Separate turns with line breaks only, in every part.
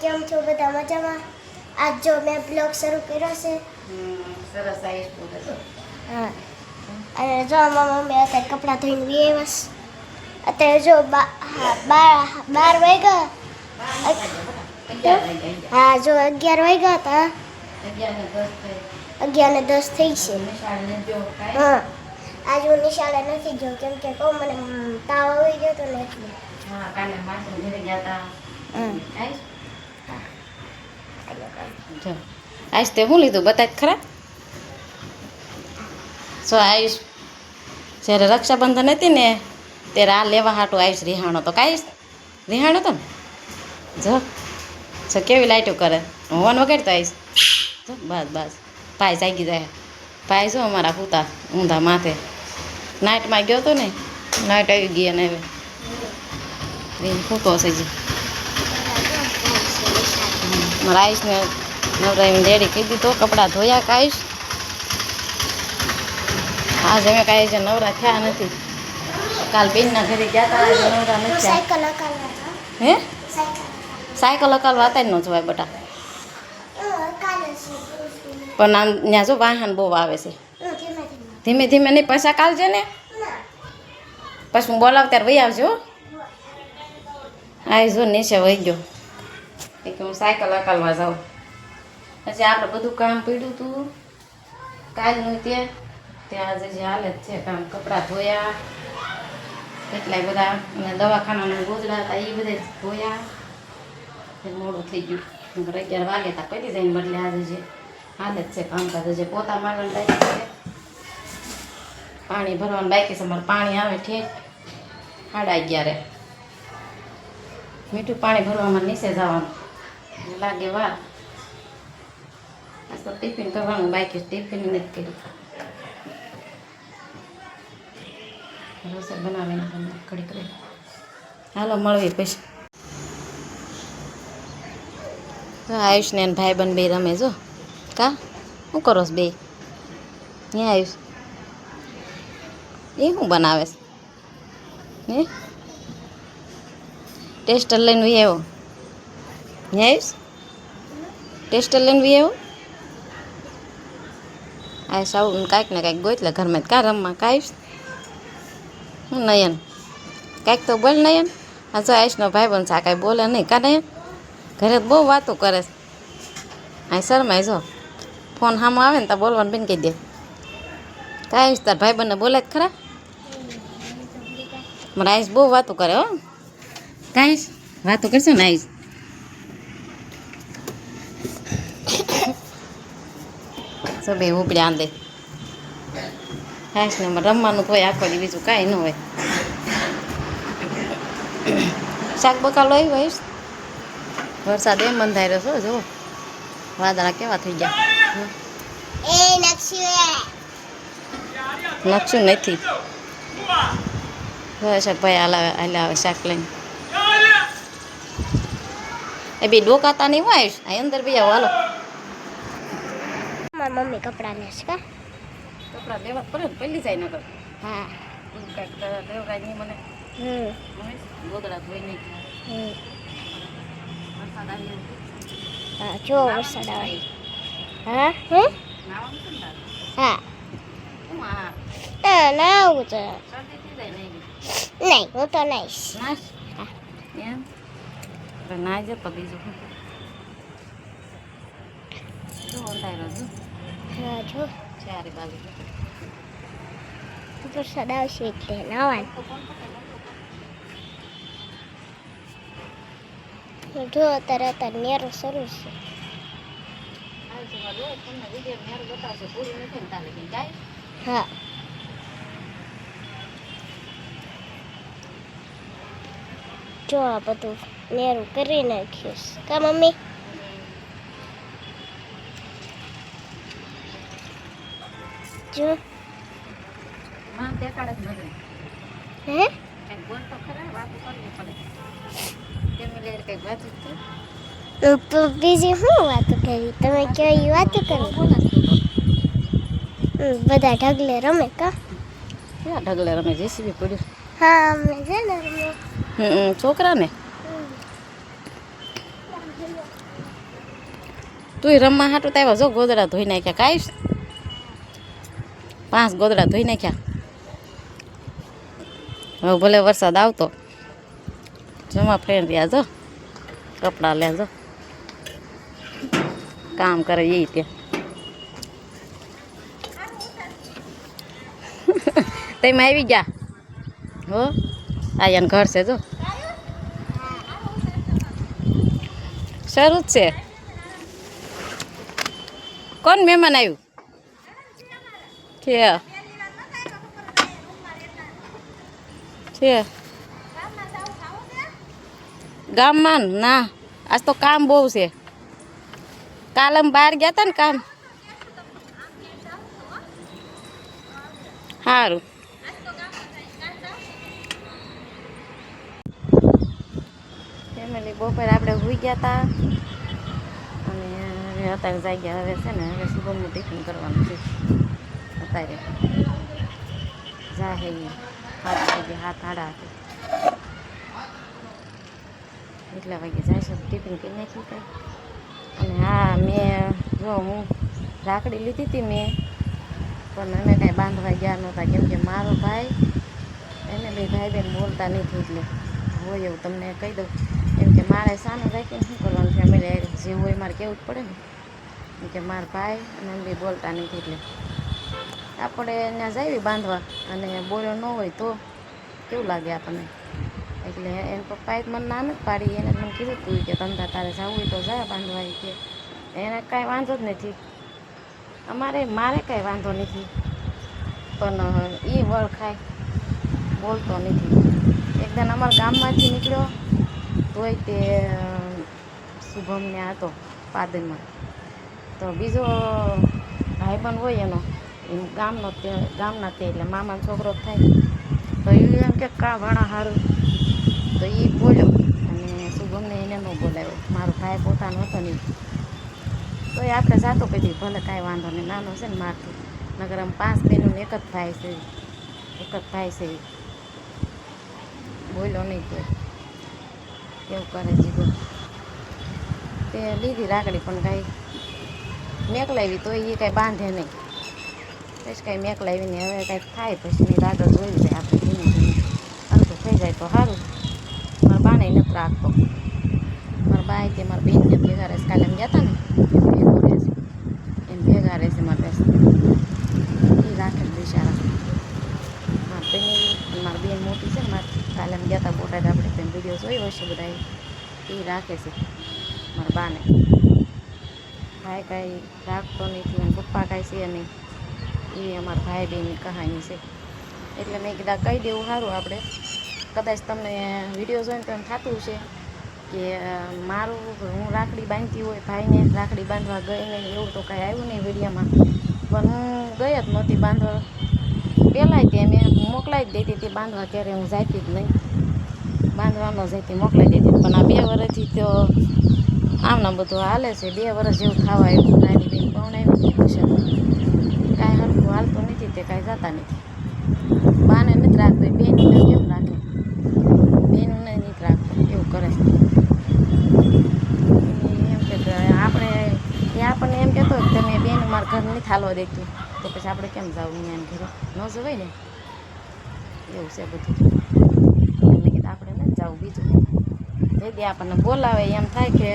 કેમ છો? બધા મજામાં? આજ જો મેં બ્લોગ શરૂ કર્યો છે.
સરસ આવીશ
હા. અને જો મારા મમ્મી અત્યારે કપડાં ધોઈને વી આવ્યા અત્યારે જો હા, બાર બાર વાગ્યા હા જો અગિયાર વાગ્યા હતા.
અગિયાર ને દસ થઈ
છે. હા. આજે હું નિશાળે નથી ગયો કેમ કે કહું મને તાવ આવી ગયો તો ને
હા કાલે માસી ઘરે ગયા હતા.
હમ.
જો. આયુષ, તે શું લીધું? બતાય ખરા? સો આયુષ, જ્યારે રક્ષાબંધન હતી ને, ત્યારે આ લેવા હાટું આવીશ રિહાણો તો કાંઈ રિહાણો તો ને? જો જો કેવી લાઇટો કરે? હોન વગાડતો આવીશ જો, બસ બસ. ભાઈ જાગી જાય. ભાઈ જો અમારા પૂતા ઊંધા માથે. નાઇટમાં ગયો હતો ને નાઇટ આવી ગઈ અને હવે. પૂતો છે જી. મારા આયુષને નવરાઈને ડેડી કહી દીધો કપડાં ધોયા કાઈશ હા મેં કાંઈ છે નવરા થયા નથી. કાલ બેનના ઘરે ગયા હતા આજે નવરા નથી હે?
સાયકલ
અકાલ વાતા જ ન જોવાય બટા. પણ આમ ત્યાં જો વાહન બહુ આવે છે.
ધીમે ધીમે.
નહીં પૈસા કાલજે ને? પછી હું બોલાવ ત્યારે વહી આવજો હો. આવીશ જો નીચે વહી ગયો. એ કે હું સાયકલ હકાલવા જાઉં. પછી આપણે બધું કામ પડ્યું હતું કાલનું તે ત્યાં આજે જે હાલત છે, કામ કપડાં ધોયા, કેટલાય બધા અને દવાખાનાના ગોજડા હતા એ બધા ધોયા. મોડું થઈ ગયું. અગિયાર વાગે તા કરી જઈને બદલે આજે જે હાલત છે, કામકાજ જે પોતા મારવાનું બાકી છે. પાણી ભરવાનું બાકી છે પાણી આવે ઠેઠ સાડા અગિયારે. મીઠું પાણી ભરવામાં નીચે જવાનું. લાગે વાર તો ટિફિન કરવાનું બાકી ટિફિન નથી કર્યું. રસોઈ બનાવીને તમને કડી કરી. હાલો મળવી ભાઈ બંધ બે રમે જો કા? શું કરો બે? ત્યાં આયુષ? એ શું બનાવે હે? ટેસ્ટર લઈને આવ્યો. હે આયુષ ટેસ્ટર લઈને બી આવું આ સાવ કાંઈક ને કાંઈક ગોતલે ઘરમાં. કાં રમવા? કાંઈશ હું નયન? કાંઈક તો બોલ નયન. આ જો આયુષનો ભાઈ બનશે, આ કાંઈ બોલે નહીં. કાં નયન? ઘરે બહુ વાતો કરે છે. આ શરમાય જો. ફોન સામો આવે ને તો બોલવાનું બેન કહી દે. કાંઈ તાર ભાઈ બંને બોલે જ ખરા? મને આયુષ બહુ વાતો કરે હો. કાંઈશ વાતો કરશો ને આઈશ સબે ઉપડ્યા દે હાશ ને રમવાનું કોઈ આખો દી બીજું કાંઈ ન હોય. શાક બકાલો આવ્યો આઈશ વરસાદ એમ બંધાઈ રહ્યો છો જો વાદળા કેવા થઈ ગયા. નકશું નથી. ભાઈ હલાવે આવે શાક લઈને. એ બે ડોકાતા નહીં હોય? અંદર ભાઈ હાલો.
મારી મમ્મી કપડાં લે કા?
કપડાં લેવા પડે ને પહેલી જાય નગર
હા
કાંઈક લેવડાય નહીં મને.
હમ.
ગોદડા ધોઈ નહીં.
હમ.
વરસાદ આવી
હા જો વરસાદ આવે. હા હે? હા. ના ના તો
નહીં
નહીં હું તો
હવે ના જતો બીજું શું?
જો
ચારે બાજુ.
વરસાદ આવશે એટલે નાવાનું. જો અત્યારે અત્યારે નેરો શરૂ છે. હા. જો આ બધું નેરું કરી નાખ્યું કા મમ્મી? જો. હે? તો બીજી શું વાત કરી? તમે કેવી વાત કરી? બધા ઢગલે રમે કા?
ઢગલે રમે? જેસીબી પડ્યું.
હા અમે છે ને રમે.
હમ છોકરા ને
હમ.
તું રમવા હાટું તો આવ્યા જો ગોદડા ધોઈ નાખ્યા. કાંઈ પાંચ ગોદડા ધોઈ નાખ્યા. હવે ભલે વરસાદ આવતો. જમા ફેર રહ્યા જો કપડાં લેજો. કામ કરે એ ત્યાં તમે આવી ગયા? હો? આયાને ઘર છે જો. શરૂ જ છે. કોણ મહેમાન આવ્યું? છે. છે. ગામમાં ના આજ તો કામ બહુ છે. કાલ બહાર ગયા હતા ને કામ. સારું ફેમિલી બપોરે આપણે હોઈ ગયા હતા અને અત્યારે જાગ્યા હવે છે ને, હવે શુભમનું ટિફિન કરવાનું છે. અત્યારે જાહે. હાથ વાગે, હાથ આડા હતા એટલા વાગે જાય ટિફિન કરી નાખ્યું કાંઈ. અને હા, મેં, જો હું રાખડી લીધી હતી મેં, પણ અમે કાંઈ બાંધવા ગયા નહોતા, કેમ કે મારો ભાઈ એને બે ભાઈ બેન બોલતા નથી એટલે હોય એવું તમને કહી દઉં. કેમ કે મારે સાનું રાખીને શું કરવાનું ફેમિલી જે હોય મારે કેવું જ પડે ને. કે મારા ભાઈ અને એમ બી બોલતા નથી એટલે. આપણે ત્યાં જાવી બાંધવા અને બોલ્યો ન હોય તો કેવું લાગે આપણને? એટલે એને પપ્પાએ તો મને ના નથી પાડી, એને મને કીધું હતું કે ધંધા તારે જવું હોય તો જાય બાંધવા કે. એને કાંઈ વાંધો જ નથી. અમારે, મારે કાંઈ વાંધો નથી. પણ એ વળ ખાય બોલતો નથી. એકદમ અમારા ગામમાંથી નીકળ્યો, તોય તે શુભમને હતો પાદરમાં. તો બીજો ભાઈબંધ હોય એનો એમ ગામનો તે ગામના તે એટલે મામાનો છોકરો થાય. તો એ એમ કે કા ભણા સારું તો એ બોલ્યો. અને શુભમને એને ન બોલાવ્યો. મારો ભાઈ પોતાનો હતો નહીં તો એ આપણે જાતો કીધી ભલે કાંઈ વાંધો નહીં. નાનો છે ને મારથી. નગર આમ પાંચ બહેનો એક જ ભાઈ છે. એક જ ભાઈ છે બોલ્યો નહીં કોઈ. એવું કરે જીગો તે લીધી રાખડી પણ કાંઈ. મેકલાવી તો એ કાંઈ બાંધે નહીં. પછી કાંઈ મેક લાવીને હવે કાંઈક થાય પછી નહીં આગળ જોઈ જાય આપણે ધીમે ધીમે હલકું થઈ જાય તો સારું મારા બાને નથી રાખતો મારા બાએ કે મારા બેનને ભેગા રહેશે કાલે એમ ગયા હતા ને ભેગો રહેશે એમ ભેગા રહેશે મારા બેસ એ રાખે બિચારા મારા બેન મારી બેન મોટી છે ને મારે કાલે એમ ગયા હતા બોટાદ આપણે તેમ વીડિયો જોયો હશે બધા એ રાખે છે મારા બાને ભાઈ કાંઈ રાખતો નથી અને પપ્પા કાંઈ છે નહીં એ અમારા ભાઈ બહેનની કહાની છે. એટલે મેં કીધા કહી દેવું સારું આપણે. કદાચ તમને વીડિયો જોઈને તો એમ થતું છે કે મારું હું રાખડી બાંધતી હોય, ભાઈને રાખડી બાંધવા ગઈ નહીં, એવું તો કાંઈ આવ્યું નહીં વિડીયોમાં. પણ હું ગઈ જ નહોતી બાંધવા. પહેલાંય તે મેં મોકલાવી જ દેતી હતી બાંધવા ક્યારે હું જાતી જ નહીં. બાંધવામાં જતી મોકલાવી દેતી પણ આ બે વર્ષથી તો આમના બધું હાલે છે. બે વર્ષ જેવું થવા આવ્યું. નાની બેન પવણાવી નથી પછી કાંઈ હરખું હાલતું નથી તે કાંઈ જતા નથી. બાને નથી રાખતું બેનને કેમ રાખે? બેનને નથી રાખતો એવું કરે એમ કે કે આપણે, એ આપણને એમ કહેતો કે તમે બેન મારા ઘર નથી હાલવા દેતું, તો પછી આપણે કેમ જવું એમ ઘરે? ન જવાય ને? એવું છે બધું. એટલે કીધું આપણે નથી જવું બીજું. જેથી આપણને બોલાવે, એમ થાય કે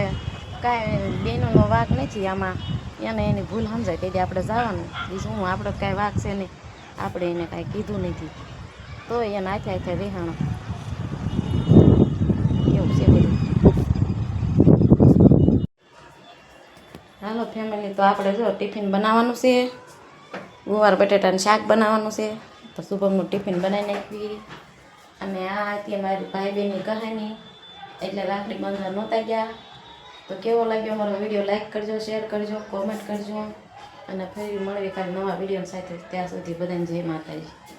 કાંઈ બેનોનો વાક નથી આમાં. એને એની ભૂલ સમજાય. તેથી આપણે જવાનું. બીજું હું આપણે કાંઈ વાક નહીં. આપણે એને કાંઈ કીધું નથી. તો એને હાથે હાથે રેહાણો એવું છે બધું. હાલો ફેમિલી તો આપણે જો ટિફિન બનાવવાનું છે. ગુવાર બટેટાનું શાક બનાવવાનું છે. તો શુભમનું ટિફિન બનાવી નાખવી. અને આ હતી મારી ભાઈ બહેનની કહાની. એટલે રાખડી બાંધવા નહોતા ગયા. તો કેવો લાગ્યો મારો વીડિયો લાઈક કરજો શેર કરજો કોમેન્ટ કરજો. અને ફરી મળવી કાલે નવા વીડિયો સાથે. ત્યાં સુધી બધાને જય માતાજી.